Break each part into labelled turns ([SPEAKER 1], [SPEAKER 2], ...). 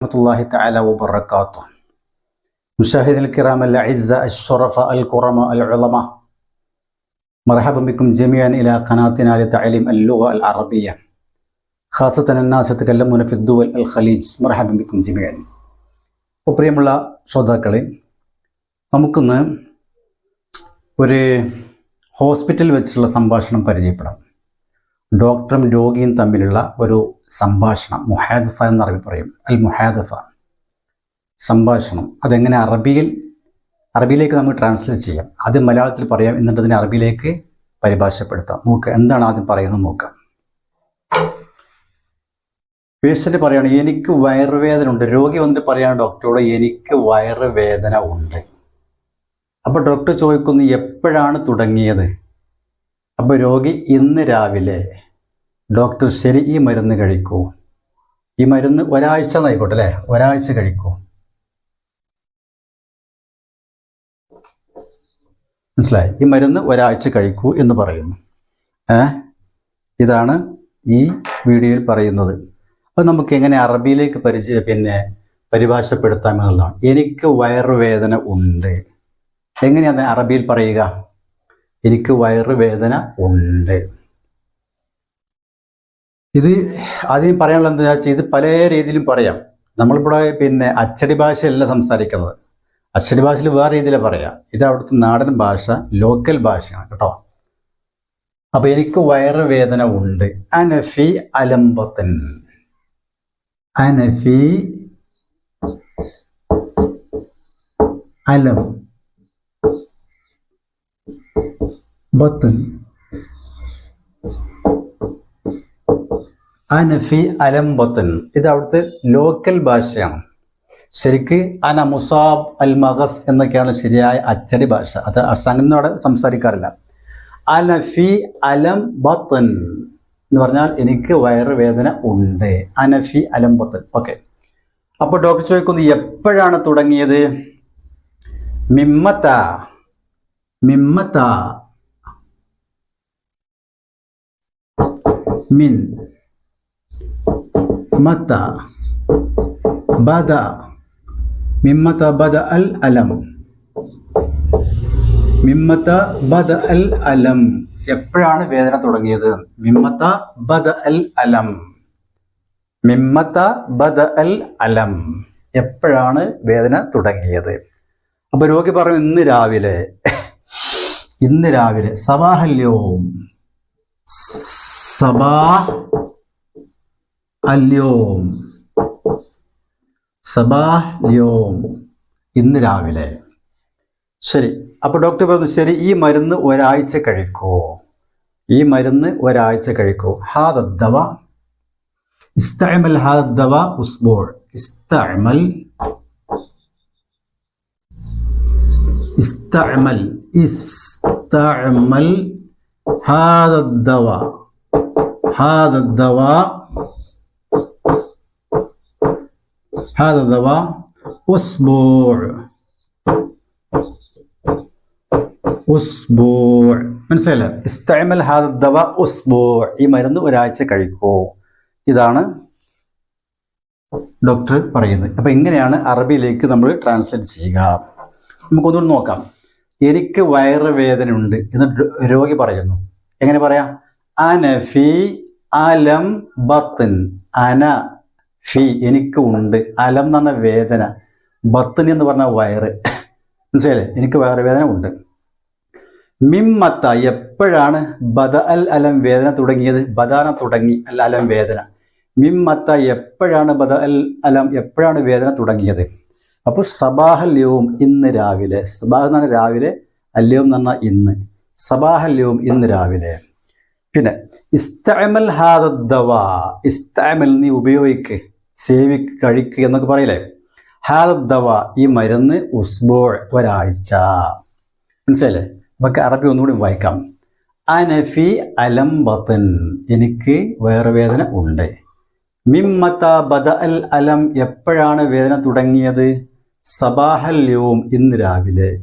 [SPEAKER 1] ورحمة الله تعالى وبركاته مشاهدينا الكرام الأعزاء الشرفاء الكرماء العلماء مرحبا بكم جميعا إلى قناتنا لتعليم اللغة العربية خاصة الناس يتكلمون في الدول الخليج مرحبا بكم جميعا അപ്പോൾ പ്രിയമുള്ള ശ്രോതാക്കളെ നമുക്കിന്ന് ഒരു ഹോസ്പിറ്റൽ വെച്ചുള്ള സംഭാഷണം പരിചയപ്പെടാം ഡോക്ടറും രോഗിയും തമ്മിലുള്ള ഒരു സംഭാഷണം മുഹാദസ എന്ന് അറബി പറയും. അൽ മുഹാദസ സംഭാഷണം. അതെങ്ങനെ അറബിയിൽ അറബിയിലേക്ക് നമുക്ക് ട്രാൻസ്ലേറ്റ് ചെയ്യാം. ആദ്യം മലയാളത്തിൽ പറയാം എന്നിട്ട് അതിനെ അറബിയിലേക്ക് പരിഭാഷപ്പെടുത്താം. നോക്കുക എന്താണ് ആദ്യം പറയുന്നത് നോക്കാം. പേഷ്യന്റ് പറയാണ് എനിക്ക് വയറുവേദന ഉണ്ട്. രോഗി വന്നിട്ട് പറയാണ് ഡോക്ടറോട് എനിക്ക് വയറുവേദന ഉണ്ട്. അപ്പോൾ ഡോക്ടർ ചോദിക്കുന്നു എപ്പോഴാണ് തുടങ്ങിയത്? അപ്പോൾ രോഗി ഇന്ന് രാവിലെ. ഡോക്ടർ ശരി ഈ മരുന്ന് കഴിക്കൂ. ഈ മരുന്ന് ഒരാഴ്ച എന്നായിക്കോട്ടെ അല്ലേ? ഒരാഴ്ച കഴിക്കൂ. മനസ്സിലായി? ഈ മരുന്ന് ഒരാഴ്ച കഴിക്കൂ എന്ന് പറയുന്നു. ഏ? ഇതാണ് ഈ വീഡിയോയിൽ പറയുന്നത്. അപ്പോൾ നമുക്ക് എങ്ങനെ അറബിയിലേക്ക് പരിചയ പിന്നെ പരിഭാഷപ്പെടുത്താമെന്നുള്ളതാണ് എനിക്ക് വയറുവേദന ഉണ്ട്. എങ്ങനെയാണ് അറബിയിൽ പറയുക? എനിക്ക് വയറുവേദന ഉണ്ട്. ഇത് ആദ്യം പറയാനുള്ള എന്താ വെച്ചാൽ ഇത് പല രീതിയിലും പറയാം. നമ്മളിവിടെ പിന്നെ അച്ചടി ഭാഷയല്ല സംസാരിക്കുന്നത്. അച്ചടി ഭാഷയിൽ വേറെ രീതിയിലാണ് പറയാം. ഇത് അവിടുത്തെ നാടൻ ഭാഷ ലോക്കൽ ഭാഷയാണ് കേട്ടോ. അപ്പൊ എനിക്ക് വയറുവേദന ഉണ്ട്. അനഫി അലമ്പത്തൻ അനഫി അലം ബത്തൻ അനഫി അലംബത്തൻ. ഇത് അവിടുത്തെ ലോക്കൽ ഭാഷയാണ്. ശരിക്ക് അന മുസാബ് അൽ മഹസ് എന്നൊക്കെയാണ് ശരിയായ അച്ചടി ഭാഷ. അത് സംഘനോട് സംസാരിക്കാറില്ല. അനഫി അലം ബത്തൻ എന്ന് പറഞ്ഞാൽ എനിക്ക് വയറുവേദന ഉണ്ട്. അനഫി അലം ബത്തൻ ഓക്കെ. അപ്പോൾ ഡോക്ടർ ചോദിക്കുന്നു എപ്പോഴാണ് തുടങ്ങിയത്? മിമ്മത്ത മിമ്മത്ത. മിൻ. മത്ത ബദ മിമ്മത്ത ബദ അൽ അലം. മിമ്മത്ത ബദ അൽ അലം. എപ്പോഴാണ് വേദന തുടങ്ങിയത്? മിമ്മത്ത ബദ അൽ അലം. മിമ്മത്ത ബദ അൽ അലം. എപ്പോഴാണ് വേദന തുടങ്ങിയത്? അപ്പൊ രോഗി പറഞ്ഞു ഇന്ന് രാവിലെ ഇന്ന് രാവിലെ സബാഹല്യവും സബാ അല്യോം. സബാഹ് ല്യോം. ഇന്ന് രാവിലെ. ശരി അപ്പോൾ ഡോക്ടർ പറഞ്ഞു ശരി ഈ മരുന്ന് ഒരാഴ്ച കഴിക്കൂ. ഈ മരുന്ന് ഒരാഴ്ച കഴിക്കൂ. ഹാദവ ഇസ്തമൽ ഹാദവ ഉസ്ബോൾ. ഇസ്തമൽ ഇസ്തമൽ ഇസ്തമൽ ഹാദവ ഹാദവ هذا الدواء هذا الدواء أسبوع ഉസ്ബൂൾ മനസ്സിലായില്ലേ ഇസ്തഅമൽ ഹാദ ദവ ഉസ്ബൂൾ ഈ മരുന്ന് ഒരാഴ്ച കഴിക്കൂ ഇതാണ് ഡോക്ടർ പറയുന്നത് അപ്പൊ ഇങ്ങനെയാണ് അറബിയിലേക്ക് നമ്മൾ ട്രാൻസ്ലേറ്റ് ചെയ്യുക നമുക്കൊന്നുകൂടി നോക്കാം എനിക്ക് വയറുവേദന ഉണ്ട് എന്ന് രോഗി പറയുന്നു എങ്ങനെ പറയാം അനഫി അലം ബത്തൻ അന ഫി എനിക്ക് ഉണ്ട് അലം എന്ന് പറഞ്ഞ വേദന. ബത്തനി എന്ന് പറഞ്ഞ വയറ്. മനസ്സിലായില്ലേ? എനിക്ക് വയറുവേദന ഉണ്ട്. മിമ്മത്ത എപ്പോഴാണ് ബദ അൽ അലം വേദന തുടങ്ങിയത്? ബദാന തുടങ്ങി അൽ അലം വേദന. മിമ്മത്ത എപ്പോഴാണ് ബദ അൽ അലം എപ്പോഴാണ് വേദന തുടങ്ങിയത്? അപ്പോൾ സബാഹല്യവും ഇന്ന് രാവിലെ. സബാഹ് എന്ന് പറഞ്ഞാൽ രാവിലെ അല്യവും എന്ന് പറഞ്ഞാൽ ഇന്ന്. സബാഹല്യവും ഇന്ന് രാവിലെ. പിന്നെ ഇസ്തമൽ ഹാദ ദവാ. ഇസ്തമൽ നീ ഉപയോഗിക്ക്. സേവി കഴിക്കുക എന്നൊക്കെ പറയില്ലേ? ഹാദവ ഈ മരുന്ന് ഉസ്ബോൾ ഒരാഴ്ച. മനസ്സിലല്ലേ നമുക്ക് അറബി ഒന്നുകൂടി വായിക്കാം. അനഫി അലംബത്തൻ എനിക്ക് വയറുവേദന ഉണ്ട്. മിമ്മത്ത ബദ അൽ അലം എപ്പോഴാണ് വേദന തുടങ്ങിയത്? സബാഹല്യവും ഇന്ന് രാവിലെ.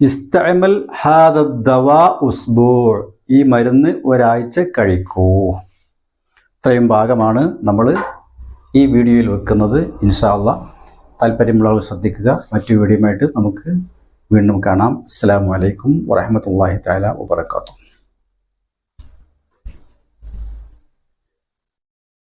[SPEAKER 1] ഇസ്തമൽ ഹാദവ ഉസ്ബൂൾ ഈ മരുന്ന് ഒരാഴ്ച കഴിക്കൂ. ഇത്രയും ഭാഗമാണ് നമ്മൾ ഈ വീഡിയോയിൽ വെക്കുന്നത് ഇൻഷാല്ല താല്പര്യമുള്ളവർ ശ്രദ്ധിക്കുക. മറ്റു വീഡിയോയുമായിട്ട് നമുക്ക് വീണ്ടും കാണാം. അസ്സാം വലൈക്കും വറഹമത്തല്ലാഹി താല വാബർക്കാത്തു